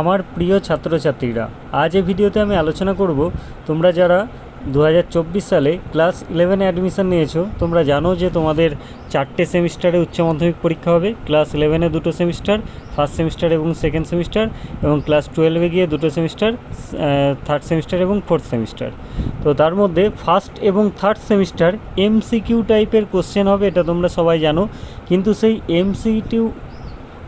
আমার প্রিয় ছাত্রছাত্রীরা, আজ এই ভিডিওতে আমি আলোচনা করব, তোমরা যারা দু হাজার চব্বিশ সালে ক্লাস ইলেভেনে অ্যাডমিশন নিয়েছো, তোমরা জানো যে তোমাদের চারটে সেমিস্টারে উচ্চ মাধ্যমিক পরীক্ষা হবে। ক্লাস ইলেভেনে দুটো সেমিস্টার ফার্স্ট সেমিস্টার এবং সেকেন্ড সেমিস্টার এবং ক্লাস টুয়েলভে গিয়ে দুটো সেমিস্টার থার্ড সেমিস্টার এবং ফোর্থ সেমিস্টার তো তার মধ্যে ফার্স্ট এবং থার্ড সেমিস্টার এমসিকিউ টাইপের কোশ্চেন হবে, এটা তোমরা সবাই জানো। কিন্তু সেই এমসিকিউ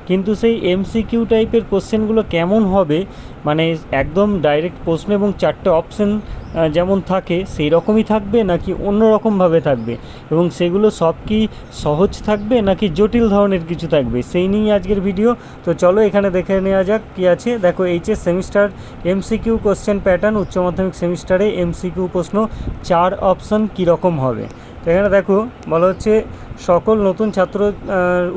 কিন্তু সেই এমসিকিউ টাইপের কোশ্চেনগুলো কেমন হবে? মানে একদম ডাইরেক্ট প্রশ্ন এবং চারটে অপশন যেমন থাকে সেই রকমই থাকবে নাকি অন্য রকমভাবে থাকবে? এবং সেগুলো সব কি সহজ থাকবে নাকি জটিল ধরনের কিছু থাকবে? সেই নিয়েই আজকের ভিডিও তো চলো এখানে দেখে নেওয়া যাক কী আছে। দেখো HS semester MCQ question pattern উচ্চ মাধ্যমিক সেমিস্টারে এমসিকিউ প্রশ্ন, চার অপশন কীরকম হবে? এখানে দেখো, বলা হচ্ছে সকল নতুন ছাত্র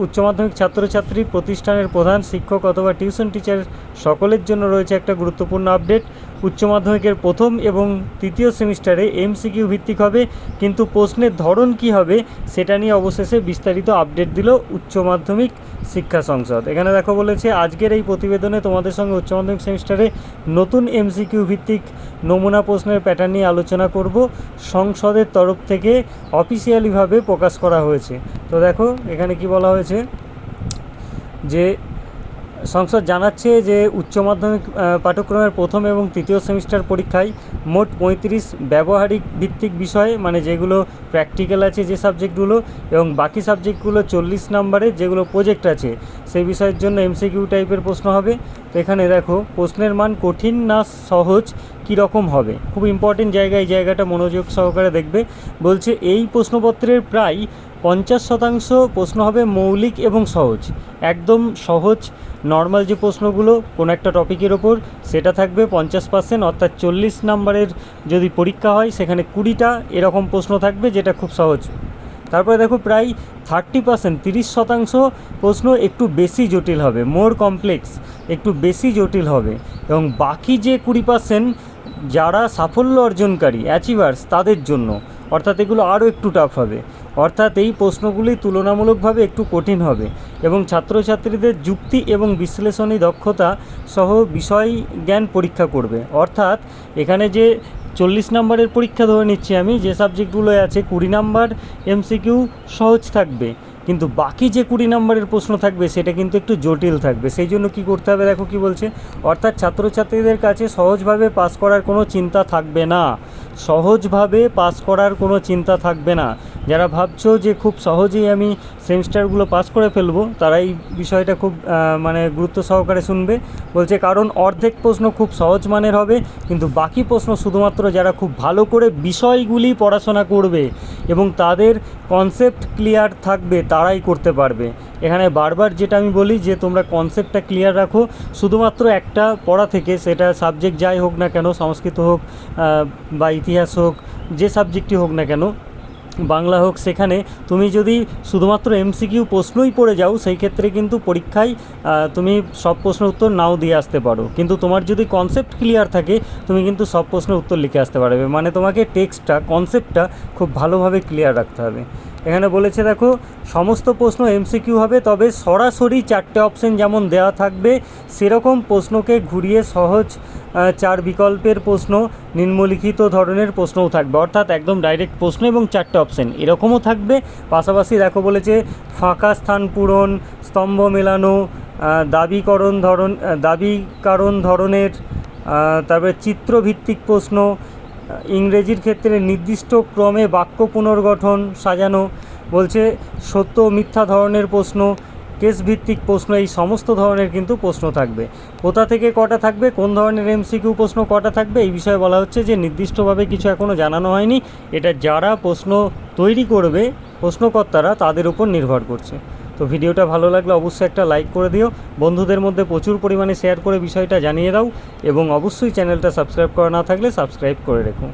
উচ্চ মাধ্যমিক ছাত্রছাত্রী প্রতিষ্ঠানের প্রধান শিক্ষক অথবা টিউশন টিচার সকলের জন্য রয়েছে একটা গুরুত্বপূর্ণ আপডেট। উচ্চ মাধ্যমিকের প্রথম এবং তৃতীয় সেমিস্টারে এমসিকিউ ভিত্তিক হবে, কিন্তু প্রশ্নের ধরন কি হবে সেটা নিয়ে অবশেষে বিস্তারিত আপডেট দিল উচ্চ মাধ্যমিক শিক্ষা সংসদ। এখানে দেখো বলেছে, আজকের এই প্রতিবেদনে তোমাদের সঙ্গে উচ্চ মাধ্যমিক সেমিস্টারে নতুন এমসিকিউ ভিত্তিক নমুনা প্রশ্নের প্যাটার্ন নিয়ে আলোচনা করব। সংসদের তরফ থেকে অফিসিয়ালিভাবে প্রকাশ করা হয়েছে। তো দেখো, এখানে কি বলা হয়েছে যে সংসদ জানাচ্ছে যে উচ্চ মাধ্যমিক পাঠ্যক্রমের প্রথম এবং তৃতীয় সেমিস্টার পরীক্ষায় মোট পঁয়ত্রিশ ব্যবহারিক ভিত্তিক বিষয়ে মানে যেগুলো প্র্যাকটিক্যাল আছে যে সাবজেক্টগুলো এবং বাকি সাবজেক্টগুলো চল্লিশ নম্বরে যেগুলো প্রোজেক্ট আছে, সেই বিষয়ের জন্য এমসিকিউ টাইপের প্রশ্ন হবে। তো এখানে দেখো, প্রশ্নের মান কঠিন না সহজ কী রকম হবে? খুব ইম্পর্টেন্ট জায়গা, এই জায়গাটা মনোযোগ সহকারে দেখবে। বলছে, এই প্রশ্নপত্রের প্রায় পঞ্চাশ শতাংশ প্রশ্ন হবে মৌলিক এবং সহজ। একদম সহজ নর্মাল যে প্রশ্নগুলো, কোনো একটা টপিকের ওপর, সেটা থাকবে পঞ্চাশ পার্সেন্ট অর্থাৎ চল্লিশ নাম্বারের যদি পরীক্ষা হয়, সেখানে কুড়িটা এরকম প্রশ্ন থাকবে, যেটা খুব সহজ। তারপরে দেখো, প্রায় থার্টি পার্সেন্ট তিরিশ শতাংশ প্রশ্ন একটু বেশি জটিল হবে মোর কমপ্লেক্স একটু বেশি জটিল হবে। এবং বাকি যে কুড়ি পার্সেন্ট যারা সাফল্য অর্জনকারী অ্যাচিভার্স তাদের জন্য। অর্থাৎ এগুলো আরও একটু টাফ হবে। অর্থাৎ এই প্রশ্নগুলি তুলনামূলকভাবে একটু কঠিন হবে এবং ছাত্রছাত্রীদের যুক্তি এবং বিশ্লেষণী দক্ষতা সহ বিষয় জ্ঞান পরীক্ষা করবে। অর্থাৎ এখানে যে চল্লিশ নম্বরের পরীক্ষা ধরে নিচ্ছি আমি, যে সাবজেক্টগুলো আছে কুড়ি নাম্বার এমসিকিউ সহজ থাকবে। কিন্তু বাকি যে কুড়ি নম্বরের প্রশ্ন থাকবে, সেটা কিন্তু একটু জটিল থাকবে। সেই জন্য কী করতে হবে দেখো কী বলছে? অর্থাৎ ছাত্রছাত্রীদের কাছে সহজভাবে পাস করার কোনো চিন্তা থাকবে না। সহজভাবে পাস করার কোনো চিন্তা থাকবে না। যারা ভাবছ যে খুব সহজেই আমি সেমিস্টারগুলো পাস করে ফেলব তারা এই বিষয়টা খুব মানে গুরুত্ব সহকারে শুনবে। বলছে, কারণ অর্ধেক প্রশ্ন খুব সহজ মানের হবে, কিন্তু বাকি প্রশ্ন শুধুমাত্র যারা খুব ভালো করে বিষয়গুলি পড়াশোনা করবে এবং তাদের কনসেপ্ট ক্লিয়ার থাকবে, তারাই করতে পারবে। এখানে বারবার যেটা আমি বলি যে, তোমরা কনসেপ্টটা ক্লিয়ার রাখো, শুধুমাত্র একটা পড়া থেকে, সেটা সাবজেক্ট যাই হোক না কেন, সংস্কৃত হোক বা ইতিহাস হোক, যে সাবজেক্টই হোক না কেন বাংলা হোক, সেখানে তুমি যদি শুধুমাত্র এমসিকিউ প্রশ্নই পড়ে যাও, সেই ক্ষেত্রে কিন্তু পরীক্ষায় তুমি সব প্রশ্নের উত্তর নাও দিয়ে আসতে পারো। কিন্তু তোমার যদি কনসেপ্ট ক্লিয়ার থাকে, তুমি কিন্তু সব প্রশ্নের উত্তর লিখে আসতে পারবে। মানে তোমাকে টেক্সটটা কনসেপ্টটা খুব ভালোভাবে ক্লিয়ার রাখতে হবে। এখানে বলেছে দেখো সমস্ত প্রশ্ন এমসিকিউ হবে তবে সরাসরি চারটে অপশন যেমন দেওয়া থাকবে সেরকম প্রশ্নকে ঘুরিয়ে সহজ চার বিকল্পের প্রশ্ন নিম্নলিখিত ধরনের প্রশ্নও থাকবে। অর্থাৎ একদম ডাইরেক্ট প্রশ্ন এবং চারটে অপশন এরকমও থাকবে। পাশাপাশি দেখো বলেছে ফাঁকা স্থান পূরণ স্তম্ভ মেলানো দাবিকরণ ধরন আহ, দাবিকারণ ধরনের তারপরে চিত্রভিত্তিক প্রশ্ন ইংরেজির ক্ষেত্রে নির্দিষ্ট ক্রমে বাক্য পুনর্গঠন, সাজানো, বলছে সত্য মিথ্যা ধরনের প্রশ্ন কেস ভিত্তিক প্রশ্ন, এই সমস্ত ধরনের কিন্তু প্রশ্ন থাকবে। কোথা থেকে কটা থাকবে, কোন ধরনের এমসিকিউ প্রশ্ন কটা থাকবে, এই বিষয়ে বলা হচ্ছে যে নির্দিষ্টভাবে কিছু এখনও জানানো হয়নি। এটা যারা প্রশ্ন তৈরি করবে, প্রশ্নকর্তারা তাদের উপর নির্ভর করছে। তো ভিডিওটা ভালো লাগলে অবশ্যই একটা লাইক করে দিও। বন্ধুদের মধ্যে প্রচুর পরিমাণে শেয়ার করে বিষয়টা জানিয়ে দাও এবং অবশ্যই চ্যানেলটা সাবস্ক্রাইব করা না থাকলে সাবস্ক্রাইব করে রেখো।